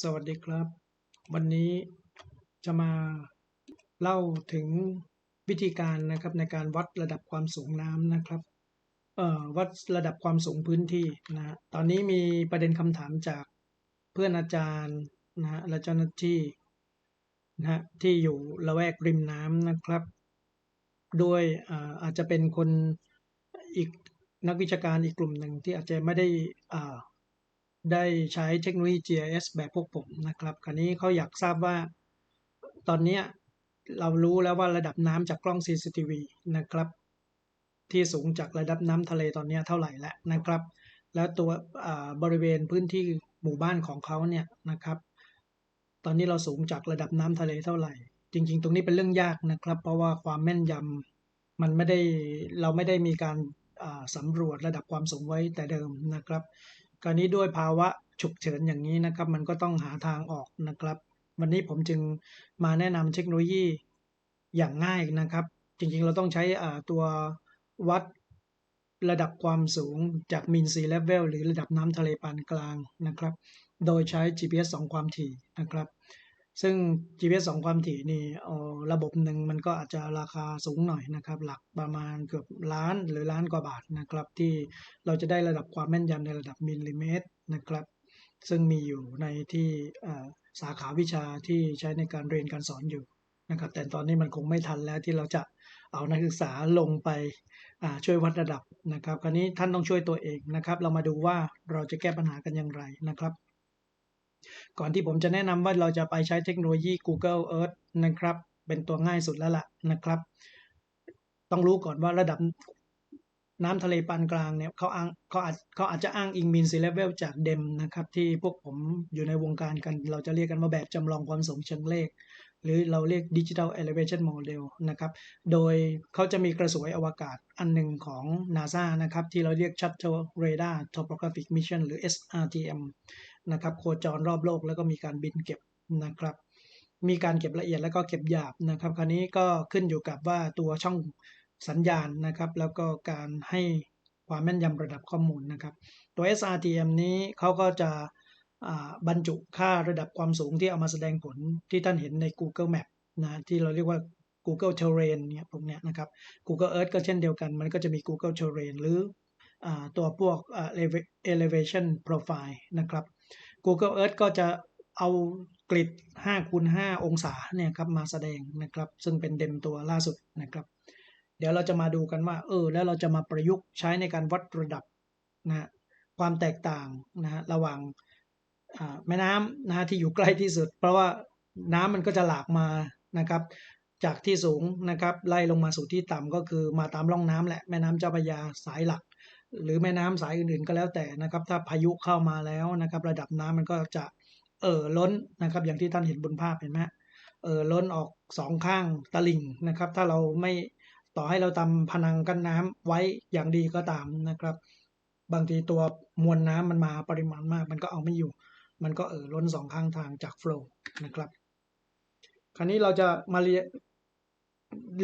สวัสดีครับ วันนี้จะมาเล่าถึงวิธีการนะครับในการวัดระดับความสูงน้ำนะครับเอ่อวัดระดับความสูงพื้นที่นะฮะตอนนี้มีประเด็นคำถามจากเพื่อนอาจารย์นะฮะและเจ้าหน้าที่นะฮะที่อยู่ละแวกริมน้ำนะครับดยอ่าอาจจะเป็นคนอีกนักวิชาการอีกกลุ่มหนึ่งที่อาจจะไม่ได้อ่า ได้ใช้เทคโนโลยี GIS แบบพวกผมนะครับ คราวนี้เขาอยากทราบว่าตอนนี้เรารู้แล้วว่าระดับน้ำจากกล้อง CCTV นะครับ ที่สูงจากระดับน้ำทะเลตอนนี้เท่าไหร่แล้วนะครับ แล้วตัวอ่าบริเวณพื้นที่หมู่บ้านของเขาเนี่ยนะครับ ตอนนี้เราสูงจากระดับน้ำทะเลเท่าไหร่ จริง ๆ ตรงนี้เป็นเรื่องยากนะครับ เพราะว่าความแม่นยำมันไม่ได้เราไม่ได้มีการอ่าสำรวจระดับความสูงไว้แต่เดิมนะครับ คราวนี้ด้วยภาวะฉุกเฉินอย่างนี้นะครับ มันก็ต้องหาทางออกนะครับ วันนี้ผมจึงมาแนะนำเทคโนโลยีอย่างง่ายนะครับ จริงๆเราต้องใช้ตัววัดระดับความสูงจากมินซีเลเวลหรือระดับน้ำทะเลปานกลางนะครับ โดยใช้ GPS 2 ความถี่นะครับ ซึ่ง GPS 2 ความถี่นี่เอ่อระบบหนึ่งมันก็อาจจะราคาสูงหน่อยนะครับ หลักประมาณเกือบล้านหรือล้านกว่าบาทนะครับ ที่เราจะได้ระดับความแม่นยำในระดับมิลลิเมตรนะครับ ซึ่งมีอยู่ในที่สาขาวิชาที่ใช้ในการเรียนการสอนอยู่นะครับ แต่ตอนนี้มันคงไม่ทันแล้วที่เราจะเอานักศึกษาลงไปช่วยวัดระดับนะครับ คราวนี้ท่านต้องช่วยตัวเองนะครับ เรามาดูว่าเราจะแก้ปัญหากันอย่างไรนะครับ ก่อนที่ผมจะแนะนำว่าเราจะไปใช้เทคโนโลยี Google Earth นะครับ เป็นตัวง่ายสุดแล้วล่ะนะครับ ต้องรู้ก่อนว่าระดับน้ำทะเลปานกลางเนี่ยเขาอ้างเขาอาจเขาอาจจะอ้างอิง mean sea level จากเดมนะครับ ที่พวกผมอยู่ในวงการกัน เราจะเรียกกันว่าแบบจำลองความสูงเชิงเลข หรือเราเรียก digital elevation model นะครับ โดยเขาจะมีกระสวยอวกาศอันหนึ่งของ NASA นะครับ ที่เราเรียก Shuttle Radar Topographic Mission หรือ SRTM นะครับโคจรรอบโลกแล้วก็มีการบินเก็บนะครับ มีการเก็บละเอียดแล้วก็เก็บหยาบนะครับ คราวนี้ก็ขึ้นอยู่กับว่าตัวช่องสัญญาณนะครับ แล้วก็การให้ความแม่นยำระดับข้อมูลนะครับ ตัว SRTM นี้เขาก็จะบรรจุค่าระดับความสูงที่เอามาแสดงผลที่ท่านเห็นใน Google Map นะที่เราเรียกว่า Google Terrain เนี่ยพวกเนี้ยนะครับ Google Earth ก็เช่นเดียวกัน มันก็จะมี Google Terrain หรืออตัวพวก elevation profile นะครับ Google Earth ก็จะเอากริด5คูณ5องศาเนี่ยครับมาแสดงนะครับ ซึ่งเป็นเดมตัวล่าสุดนะครับ เดี๋ยวเราจะมาดูกันว่า เออ แล้วเราจะมาประยุกต์ใช้ในการวัดระดับนะความแตกต่างนะระหว่างแม่น้ำนะฮะที่อยู่ใกล้ที่สุด เพราะว่าน้ำมันก็จะหลากมานะครับ จากที่สูงนะครับไล่ลงมาสู่ที่ต่ำก็คือมาตามร่องน้ำแหละแม่น้ำเจ้าพระยาสายหลัก หรือแม่น้ำสายอื่นๆก็แล้วแต่นะครับ ถ้าพายุเข้ามาแล้วนะครับ ระดับน้ำมันก็จะเอ่อล้นนะครับ อย่างที่ท่านเห็นบนภาพเห็นไหมเอ่อล้นออกสองข้างตลิ่งนะครับ ถ้าเราไม่ต่อให้เราทำพนังกั้นน้ำไว้อย่างดีก็ตามนะครับ บางทีตัวมวลน้ำมันมาปริมาณมาก มันก็เอาไม่อยู่ มันก็เอ่อล้นสองข้างทางจากโฟล์นะครับคราวนี้เราจะมาเรียน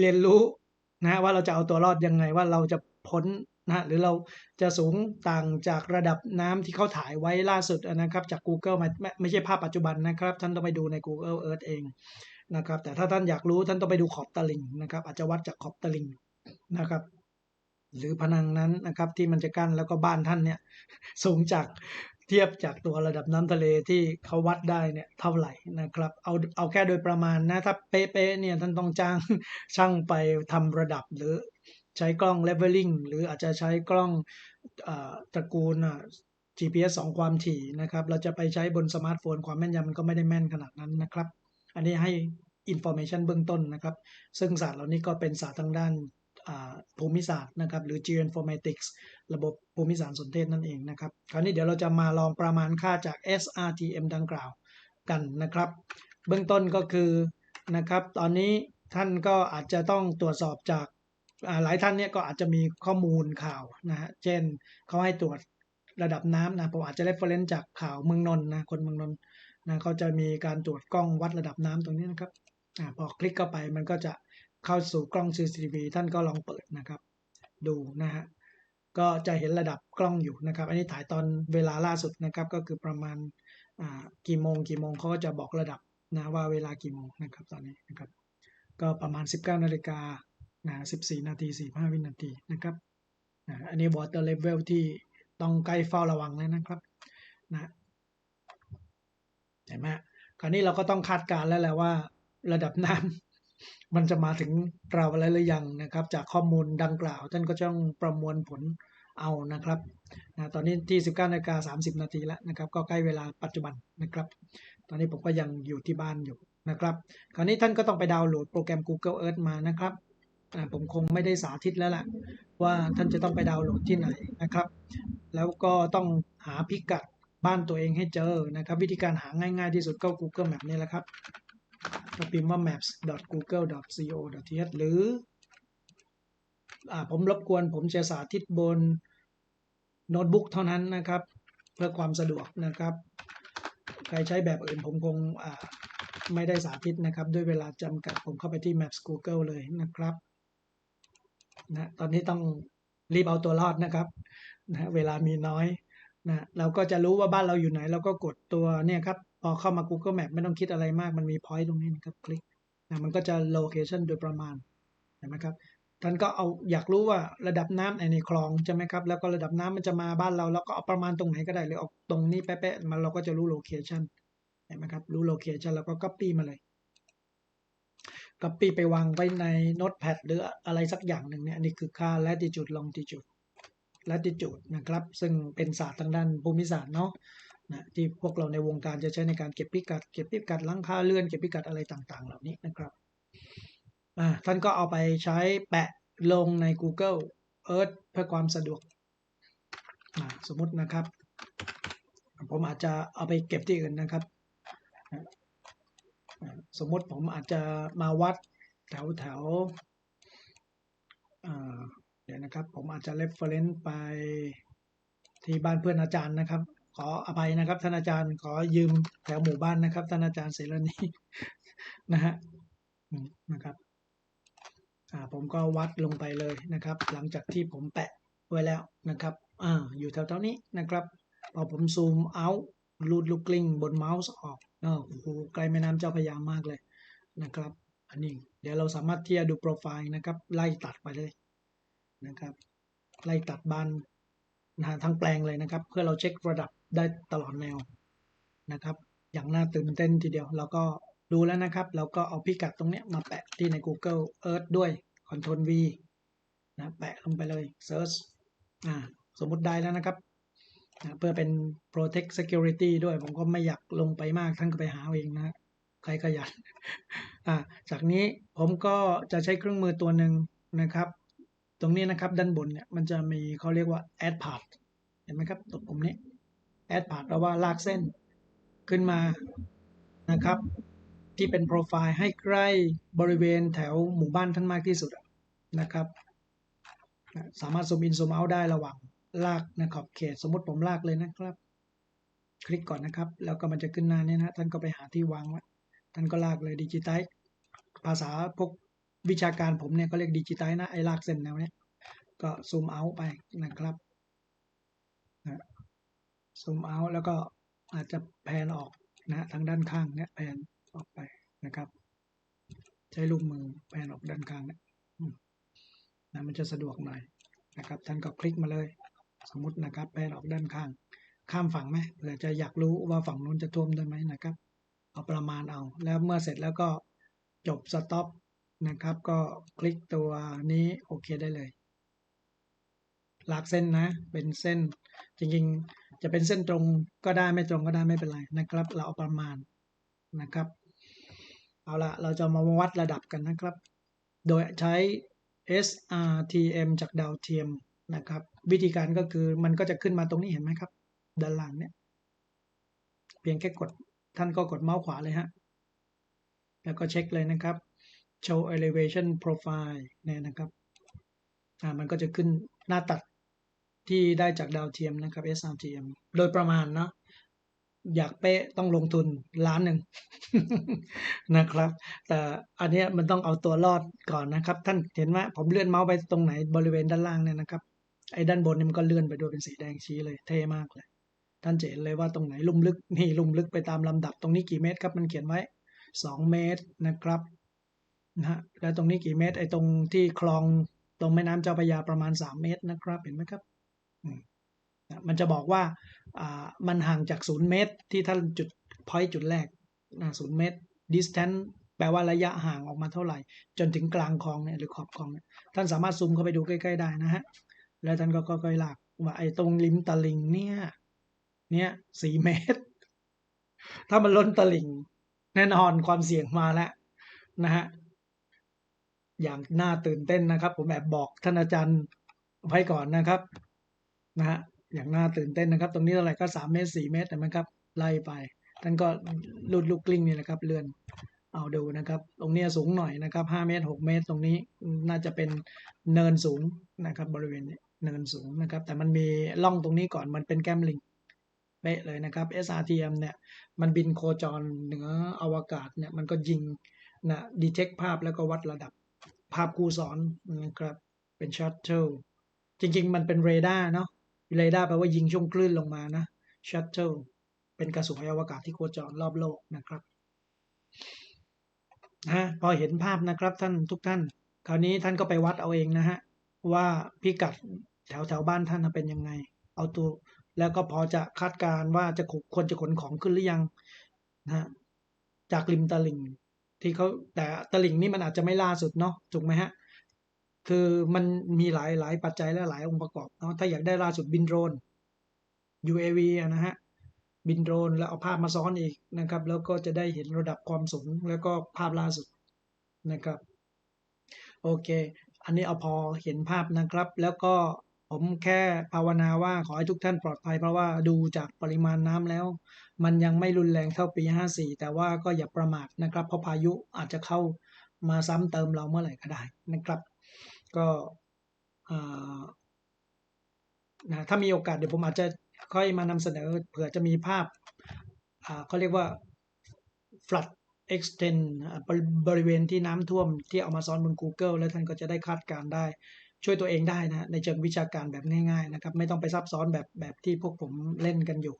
เรียนรู้นะว่าเราจะเอาตัวรอดยังไงว่าเราจะพ้น นะหรือเราจะสูงต่างจากระดับน้ำที่เขาถ่ายไว้ล่าสุดนะครับจาก Google ไม่ไม่ไม่ใช่ภาพปัจจุบันนะครับ ท่านต้องไปดูใน Google Earth เองนะครับ แต่ถ้าท่านอยากรู้ท่านต้องไปดูขอบตลิงนะครับ อาจจะวัดจากขอบตลิงนะครับ หรือพนังนั้นนะครับที่มันจะกั้นแล้วก็บ้านท่านเนี่ยสูงจากเทียบจากตัวระดับน้ำทะเลที่เขาวัดได้เนี่ยเท่าไหร่นะครับ เอาเอาแค่โดยประมาณนะถ้าเป๊ะๆเนี่ยท่านต้องจ้างช่างไปทำระดับหรือ ใช้กล้อง leveling หรืออาจจะใช้กล้องอตระกูล GPS 2 ความถี่นะครับ เราจะไปใช้บนสมาร์ทโฟนความแม่นยำมันก็ไม่ได้แม่นขนาดนั้นนะครับ อันนี้ให้ information เบื้องต้นนะครับ ซึ่งศาสตร์เหล่านี้ก็เป็นศาสตร์ทางด้านภูมิศาสตร์นะครับ หรือ geoinformatics ระบบภูมิสารสนเทศนั่นเองนะครับ คราวนี้เดี๋ยวเราจะมาลองประมาณค่าจาก SRTM ดังกล่าวกันนะครับ เบื้องต้นก็คือนะครับ ตอนนี้ท่านก็อาจจะต้องตรวจสอบจาก หลายท่านเนี่ยก็อาจจะมีข้อมูลข่าวนะฮะเช่นเขาให้ตรวจระดับน้ำนะผมอาจจะ reference จากข่าวเมืองนนท์นะคนเมืองนนท์นะเขาจะมีการตรวจกล้องวัดระดับน้ำตรงนี้นะครับอ่าพอคลิกเข้าไปมันก็จะเข้าสู่กล้อง CCTV ท่านก็ลองเปิดนะครับ ดูนะฮะก็จะเห็นระดับกล้องอยู่นะครับ อันนี้ถ่ายตอนเวลาล่าสุดนะครับก็คือประมาณอ่ากี่โมงกี่โมงเขาก็จะบอกระดับนะว่าเวลากี่โมงนะครับตอนนี้นะครับ ก็ประมาณ 19นาฬิกา นะ14 นาที 45 วินาทีนะครับนะอันนี้ water level ที่ต้องใกล้เฝ้าระวังแล้วนะครับนะเห็นไหมคราวนี้เราก็ต้องคาดการณ์แล้วแหละว่า ระดับน้ำมันจะมาถึงเราแล้วหรือยังนะครับ จากข้อมูลดังกล่าว ท่านก็ต้องประมวลผลเอานะครับนะตอนนี้ที่ 19นาฬิกา30 นาทีแล้วนะครับ ก็ใกล้เวลาปัจจุบันนะครับ ตอนนี้ผมก็ยังอยู่ที่บ้านอยู่นะครับ คราวนี้ท่านก็ต้องไปดาวน์โหลดโปรแกรม Google Earth มานะครับ ผมคงไม่ได้สาธิตแล้วล่ะ ว่าท่านจะต้องไปดาวน์โหลดที่ไหนนะครับ แล้วก็ต้องหาพิกัดบ้านตัวเองให้เจอนะครับ วิธีการหาง่ายๆที่สุดก็ Google Map นี่แหละครับก็พิมพ์ว่า maps.google.co.th หรืออผมรบกวนผมจะสาธิตบนโน้ตบุ๊กเท่านั้นนะครับ เพื่อความสะดวกนะครับ ใครใช้แบบอื่นผมคงไม่ได้สาธิตนะครับ ด้วยเวลาจำกัดผมเข้าไปที่ Maps Google เลยนะครับ นะตอนนี้ต้องรีบเอาตัวรอดนะครับนะเวลามีน้อยนะเราก็จะรู้ว่าบ้านเราอยู่ไหน เราก็กดตัวเนี่ยครับ พอเข้ามา Google Map ไม่ต้องคิดอะไรมาก มันมี point ตรงนี้นะครับ คลิกนะมันก็จะ location โดยประมาณเห็นไหมครับท่านก็เอาอยากรู้ว่าระดับน้ำในคลองใช่ไหมครับ แล้วก็ระดับน้ำมันจะมาบ้านเราแล้วก็เอาประมาณตรงไหนก็ได้หรือเอาตรงนี้แป๊ะๆมันเราก็จะรู้โลเคชันเห็นไหมครับ รู้โลเคชันแล้วก็ copy มาเลย copy ไปวางไว้ใน notepad หรืออะไรสักอย่างหนึ่งเนี่ยนนี้คือค่า latitude longitude latitude นะครับ ซึ่งเป็นศาสตร์ทางด้านภูมิศาสตร์เนาะนะที่พวกเราในวงการจะใช้ในการเก็บพิกัด เก็บพิกัดลังคาเรือนเก็บพิกัดอะไรต่างๆ เหล่านี้นะครับท่านก็เอาไปใช้แปะลงใน Google Earth เพื่อความสะดวกสมมตินะครับ ผมอาจจะเอาไปเก็บที่อื่นนะครับ สมมติผมอาจจะมาวัดแถวแถวเดี๋ยวนะครับ ผมอาจจะ reference ไปที่บ้านเพื่อนอาจารย์นะครับ ขออภัยนะครับท่านอาจารย์ขอยืมแถวหมู่บ้านนะครับท่านอาจารย์เสรณีนะฮะนะครับอ่าผมก็วัดลงไปเลยนะครับ หลังจากที่ผมแปะไว้แล้วนะครับอ่าอยู่แถวๆนี้นะครับ พอผมซูมเอาลูดลูกกลิ้งบนเมาส์ออก อ้าวโอ้โหไกลแม่น้ำเจ้าพระยามากเลยนะครับ อันนี้เดี๋ยวเราสามารถที่จะดูโปรไฟล์นะครับ ไล่ตัดไปเลยนะครับ ไล่ตัดบานนะทั้งแปลงเลยนะครับ เพื่อเราเช็คระดับได้ตลอดแนวนะครับ อย่างน่าตื่นเต้นทีเดียวเราก็ดูแล้วนะครับ เราก็เอาพิกัดตรงนี้มาแปะที่ใน Google Earth ด้วย Ctrl V นะแปะลงไปเลย Search อ่าสมมติได้แล้วนะครับ นะเพื่อเป็น protect security ด้วยผมก็ไม่อยากลงไปมากท่านก็ไปหาเองนะใครขยันอ่าจากนี้ผมก็จะใช้เครื่องมือตัวหนึ่งนะครับ ตรงนี้นะครับด้านบนเนี่ยมันจะมีเขาเรียกว่า add path เห็นไหมครับตรงปุ่มนี้ add path แปลว่าลากเส้นขึ้นมานะครับ ที่เป็นโปรไฟล์ให้ใกล้บริเวณแถวหมู่บ้านท่านมากที่สุดนะครับ สามารถซูมอินซูมเอาได้ระหว่าง ลากนะขอบเขต สมมติผมลากเลยนะครับ คลิกก่อนนะครับ แล้วก็มันจะขึ้นหน้านี้นะท่านก็ไปหาที่วางไว้ท่านก็ลากเลยดิจิต z ภาษาพวกวิชาการผมเนี่ยก็เรียกดิจิต z นะไอ้ลากเส้นแนวเนี้ยก็ซูมเอาไปนะครับนะซูมเอาแล้วก็อาจจะแพนออกนะทางด้านข้างเนี่ยแพนออกไปนะครับ ใช้ลูกมือแพนออกด้านข้างเนี่ยนะมันจะสะดวกหน่อยนะครับ ท่านก็คลิกมาเลย สมมตินะครับแพนออกด้านข้าง ข้ามฝั่งไหมเผื่อจะอยากรู้ว่าฝั่งนู้นจะท่วมได้ไหมนะครับ เอาประมาณเอา แล้วเมื่อเสร็จแล้วก็จบสต็อปนะครับ ก็คลิกตัวนี้โอเคได้เลยลากเส้นนะ เป็นเส้นจริงๆ จะเป็นเส้นตรงก็ได้ไม่ตรงก็ได้ไม่เป็นไรนะครับ เราเอาประมาณนะครับ เอาละเราจะมาวัดระดับกันนะครับ โดยใช้ SRTM จากดาวเทียม นะครับ วิธีการก็คือมันก็จะขึ้นมาตรงนี้เห็นไหมครับ ด้านล่างเนี่ย เพียงแค่กดท่านก็กดเมาส์ขวาเลยฮะ แล้วก็เช็คเลยนะครับ show elevation profile เนี่ยนะครับอ่ามันก็จะขึ้นหน้าตัดที่ได้จากดาวเทียมนะครับ SRTM โดยประมาณเนาะอยากเป๊ะต้องลงทุนล้านหนึ่งนะครับ แต่อันนี้มันต้องเอาตัวรอดก่อนนะครับ ท่านเห็นว่าผมเลื่อนเมาส์ไปตรงไหนบริเวณด้านล่างเนี่ยนะครับ ไอ้ด้านบนนี่มันก็เลื่อนไปด้วยเป็นสีแดงชี้เลยเท่มากเลย ท่านจะเห็นเลยว่าตรงไหนลุ่มลึกนี่ลุ่มลึกไปตามลำดับตรงนี้กี่เมตรครับมันเขียนไว้สองเมตรนะครับนะฮะแล้วตรงนี้กี่เมตรไอ้ตรงที่คลองตรงแม่น้ำเจ้าพระยาประมาณสามเมตรนะครับเห็นไหมครับมันจะบอกว่าอ่ามันห่างจากศูนย์เมตร ที่ท่านจุดพอยต์จุดแรกศูนย์เมตร distance แปลว่าระยะห่างออกมาเท่าไหร่ จนถึงกลางคลองเนี่ยหรือขอบคลองเนี่ยท่านสามารถซูมเข้าไปดูใกล้ ๆ ได้นะฮะ แล้วท่านก็ค่อยๆลากว่าไอ้ตรงริมตลิ่งเนี่ย เนี่ยสี่เมตร ถ้ามันล้นตลิ่ง แน่นอนความเสี่ยงมาแล้วนะฮะอย่างน่าตื่นเต้นนะครับ ผมแอบบอกท่านอาจารย์ไว้ก่อนนะครับนะฮะอย่างน่าตื่นเต้นนะครับ ตรงนี้เท่าไหร่ก็สามเมตรสี่เมตรแต่ไหมครับไล่ไปท่านก็ลูดลูกกลิ้งนี่แหละครับ เลื่อนเอาดูนะครับ ตรงเนี้ยสูงหน่อยนะครับห้าเมตรหกเมตร ตรงนี้น่าจะเป็นเนินสูงนะครับ บริเวณนี้ เนินสูงนะครับ แต่มันมีล่องตรงนี้ก่อนมันเป็นแก้มลิงเป๊ะเลยนะครับ SRTM เนี่ยมันบินโคจรเหนืออวกาศเนี่ยมันก็ยิงนะดีเทคภาพแล้วก็วัดระดับภาพคู่ซ้อนนะครับเป็นชัตเทิลจริง ๆ มันเป็นเรดาร์เนาะเรดาร์แปลว่ายิงช่วงคลื่นลงมานะชัตเทิลเป็นกระสุนอวกาศที่โคจรรอบโลกนะครับนะพอเห็นภาพนะครับท่านทุกท่าน คราวนี้ท่านก็ไปวัดเอาเองนะฮะว่าพิกัด แถวแถวบ้านท่านเป็นยังไง เอาตัว แล้วก็พอจะคาดการณ์ว่าจะควรจะขนของขึ้นหรือยังนะจากริมตลิ่ง ที่เขาแต่ตลิ่งนี่มันอาจจะไม่ล่าสุดเนาะถูกไหมฮะ คือมันมีหลายหลายปัจจัยและหลายองค์ประกอบเนาะถ้าอยากได้ล่าสุดบินโดรน UAV นะฮะบินโดรนแล้วเอาภาพมาซ้อนอีกนะครับ แล้วก็จะได้เห็นระดับความสูงแล้วก็ภาพล่าสุดนะครับ โอเค อันนี้เอาพอเห็นภาพนะครับ แล้วก็ ผมแค่ภาวนาว่าขอให้ทุกท่านปลอดภัย เพราะว่าดูจากปริมาณน้ำแล้ว มันยังไม่รุนแรงเท่าปี 54 แต่ว่าก็อย่าประมาทนะครับ เพราะพายุอาจจะเข้ามาซ้ำเติมเราเมื่อไหร่ก็ได้นะครับ ก็นะถ้ามีโอกาสเดี๋ยวผมอาจจะค่อยมานำเสนอเผื่อจะมีภาพเขาเรียกว่า flood extend บริเวณที่น้ำท่วมที่เอามาซ้อนบน Google แล้วท่านก็จะได้คาดการได้ ช่วยตัวเองได้นะในเชิงวิชาการแบบง่ายๆนะครับไม่ต้องไปซับซ้อนแบบแบบที่พวกผมเล่นกันอยู่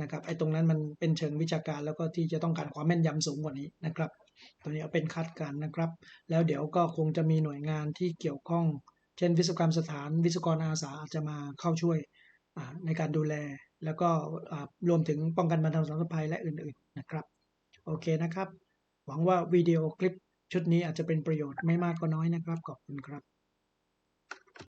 นะครับไอ้ตรงนั้นมันเป็นเชิงวิชาการแล้วก็ที่จะต้องการความแม่นยำสูงกว่านี้นะครับตัวนี้เอาเป็นคาดการนะครับ แล้วเดี๋ยวก็คงจะมีหน่วยงานที่เกี่ยวข้อง เช่น วิศวกรรมสถาน วิศวกรอาสาอาจจะมาเข้าช่วยในการดูแล แล้วก็รวมถึงป้องกันบรรเทาสาธารณภัยและอื่นๆนะครับโอเคนะครับ หวังว่าวิดีโอคลิปชุดนี้อาจจะเป็นประโยชน์ไม่มากก็น้อยนะครับขอบคุณครับ